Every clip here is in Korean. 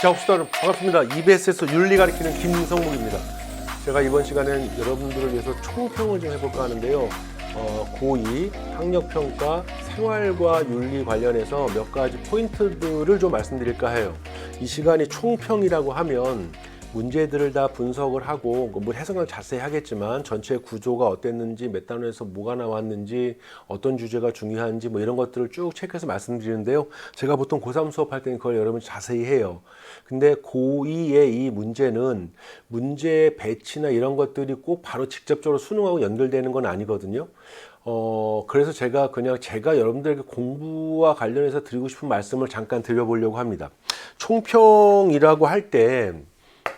자, 봅시다. 여러분. 반갑습니다. EBS에서 윤리 가리키는 김성목입니다. 제가 이번 시간엔 여러분들을 위해서 총평을 좀 해볼까 하는데요. 어, 고2 학력평가 생활과 윤리 관련해서 몇 가지 포인트들을 좀 말씀드릴까 해요. 이 시간이 총평이라고 하면 문제들을 다 분석을 하고 뭐 해석은 자세히 하겠지만 전체 구조가 어땠는지 몇 단원에서 뭐가 나왔는지 어떤 주제가 중요한지 뭐 이런 것들을 쭉 체크해서 말씀드리는데요. 제가 보통 고3 수업할 때는 그걸 여러분 자세히 해요. 근데 고2의 이 문제는 문제 배치나 이런 것들이 꼭 바로 직접적으로 수능하고 연결되는 건 아니거든요. 어, 그래서 제가 그냥 제가 여러분들에게 공부와 관련해서 드리고 싶은 말씀을 잠깐 드려보려고 합니다. 총평이라고 할 때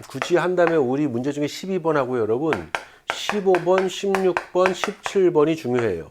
굳이 한다면 우리 문제 중에 12번 하고 여러분 15번, 16번, 17번이 중요해요.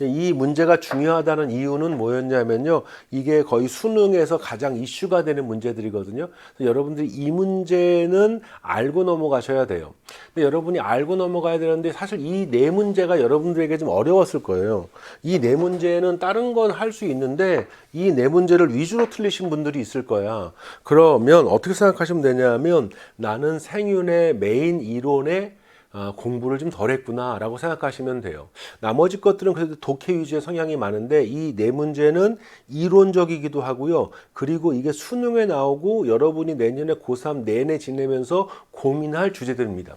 이 문제가 중요하다는 이유는 뭐였냐면요. 이게 거의 수능에서 가장 이슈가 되는 문제들이거든요. 여러분들이 이 문제는 알고 넘어가셔야 돼요. 근데 여러분이 알고 넘어가야 되는데 사실 이 네 문제가 여러분들에게 좀 어려웠을 거예요. 이 네 문제는 다른 건 할 수 있는데 이 네 문제를 위주로 틀리신 분들이 있을 거야. 그러면 어떻게 생각하시면 되냐면 나는 생윤의 메인 이론에 아, 공부를 좀 덜 했구나라고 생각하시면 돼요. 나머지 것들은 그래도 독해 위주의 성향이 많은데 이 네 문제는 이론적이기도 하고요. 그리고 이게 수능에 나오고 여러분이 내년에 고3 내내 지내면서 고민할 주제들입니다.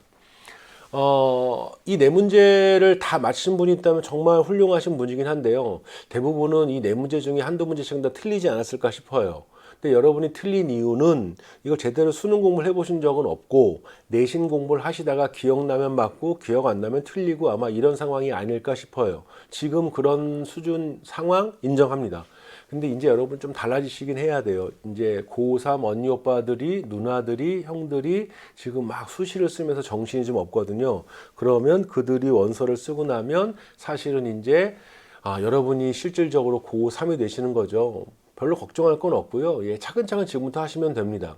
어, 이 네 문제를 다 맞힌 분이 있다면 정말 훌륭하신 분이긴 한데요. 대부분은 이 네 문제 중에 한두 문제씩은 다 틀리지 않았을까 싶어요. 근데 여러분이 틀린 이유는 이거 제대로 수능 공부를 해보신 적은 없고 내신 공부를 하시다가 기억나면 맞고 기억 안 나면 틀리고 아마 이런 상황이 아닐까 싶어요. 지금 그런 수준 상황 인정합니다. 근데 이제 여러분 좀 달라지시긴 해야 돼요. 이제 고3 언니 오빠들이 누나들이 형들이 지금 막 수시를 쓰면서 정신이 좀 없거든요. 그러면 그들이 원서를 쓰고 나면 사실은 이제 아, 여러분이 실질적으로 고3이 되시는 거죠. 별로 걱정할 건 없고요. 예, 차근차근 지금부터 하시면 됩니다.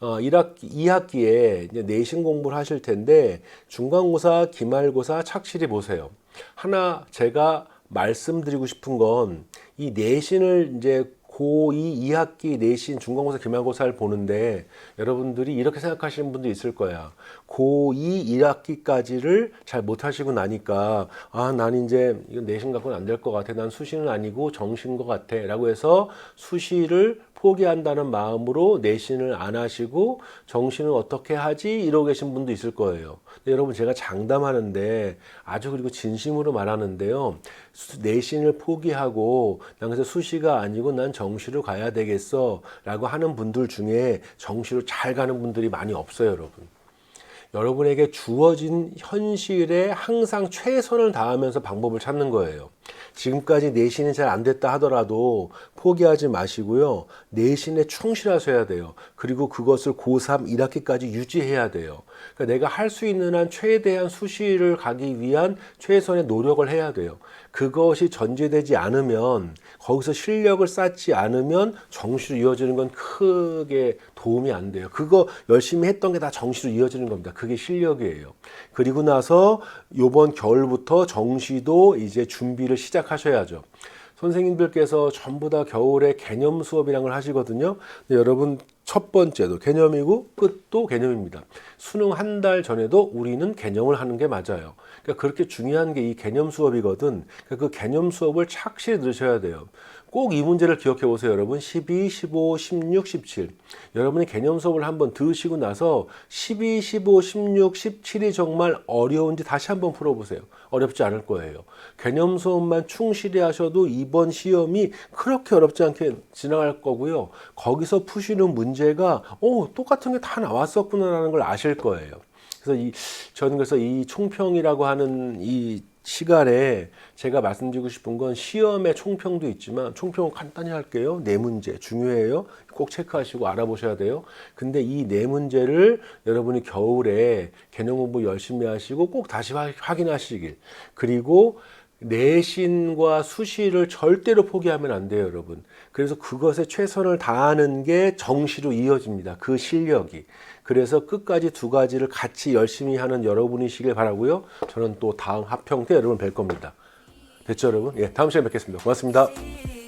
어, 1학기, 2학기에 이제 내신 공부를 하실 텐데 중간고사, 기말고사 착실히 보세요. 하나 제가 말씀드리고 싶은 건 이 내신을 이제 고2 2학기 내신 중간고사 기말고사를 보는데 여러분들이 이렇게 생각하시는 분도 있을 거야. 고2 1학기까지를 잘 못하시고 나니까 아, 난 이제 이거 내신 갖고는 안 될 것 같아. 난 수시는 아니고 정시인 것 같아. 라고 해서 수시를 포기한다는 마음으로 내신을 안 하시고 정신을 어떻게 하지 이러고 계신 분도 있을 거예요. 여러분 제가 장담하는데 아주 그리고 진심으로 말하는데요. 수- 내신을 포기하고 난 그래서 수시가 아니고 난 정시로 가야 되겠어 라고 하는 분들 중에 정시로 잘 가는 분들이 많이 없어요, 여러분. 여러분에게 주어진 현실에 항상 최선을 다하면서 방법을 찾는 거예요. 지금까지 내신이 잘 안 됐다 하더라도 포기하지 마시고요. 내신에 충실하셔야 돼요. 그리고 그것을 고3 1학기까지 유지해야 돼요. 그러니까 내가 할 수 있는 한 최대한 수시를 가기 위한 최선의 노력을 해야 돼요. 그것이 전제되지 않으면 거기서 실력을 쌓지 않으면 정시로 이어지는 건 크게 도움이 안 돼요. 그거 열심히 했던 게 다 정시로 이어지는 겁니다. 그게 실력이에요. 그리고 나서 요번 겨울부터 정시도 이제 준비를 시작하셔야죠. 선생님들께서 전부 다 겨울에 개념 수업이란 걸 하시거든요. 근데 여러분 첫 번째도 개념이고 끝도 개념입니다. 수능 한 달 전에도 우리는 개념을 하는 게 맞아요. 그러니까 그렇게 중요한 게 이 개념 수업이거든. 그러니까 그 개념 수업을 착실히 들으셔야 돼요. 꼭 이 문제를 기억해 보세요, 여러분. 12, 15, 16, 17. 여러분이 개념 수업을 한번 들으시고 나서 12, 15, 16, 17이 정말 어려운지 다시 한번 풀어보세요. 어렵지 않을 거예요. 개념 수업만 충실히 하셔도 이번 시험이 그렇게 어렵지 않게 지나갈 거고요. 거기서 푸시는 문제가 오 똑같은 게 다 나왔었구나라는 걸 아실 거예요. 그래서 이 저는 그래서 이 총평이라고 하는 이 시간에 제가 말씀드리고 싶은 건 시험의 총평도 있지만 총평은 간단히 할게요. 네 문제 중요해요. 꼭 체크하시고 알아보셔야 돼요. 근데 이 네 문제를 여러분이 겨울에 개념 공부 열심히 하시고 꼭 다시 확- 확인하시길. 그리고 내신과 수시를 절대로 포기하면 안 돼요, 여러분. 그래서 그것에 최선을 다하는 게 정시로 이어집니다. 그 실력이. 그래서 끝까지 두 가지를 같이 열심히 하는 여러분이시길 바라고요. 저는 또 다음 합평 때 여러분 뵐 겁니다. 됐죠, 여러분? 예, 다음 시간에 뵙겠습니다. 고맙습니다.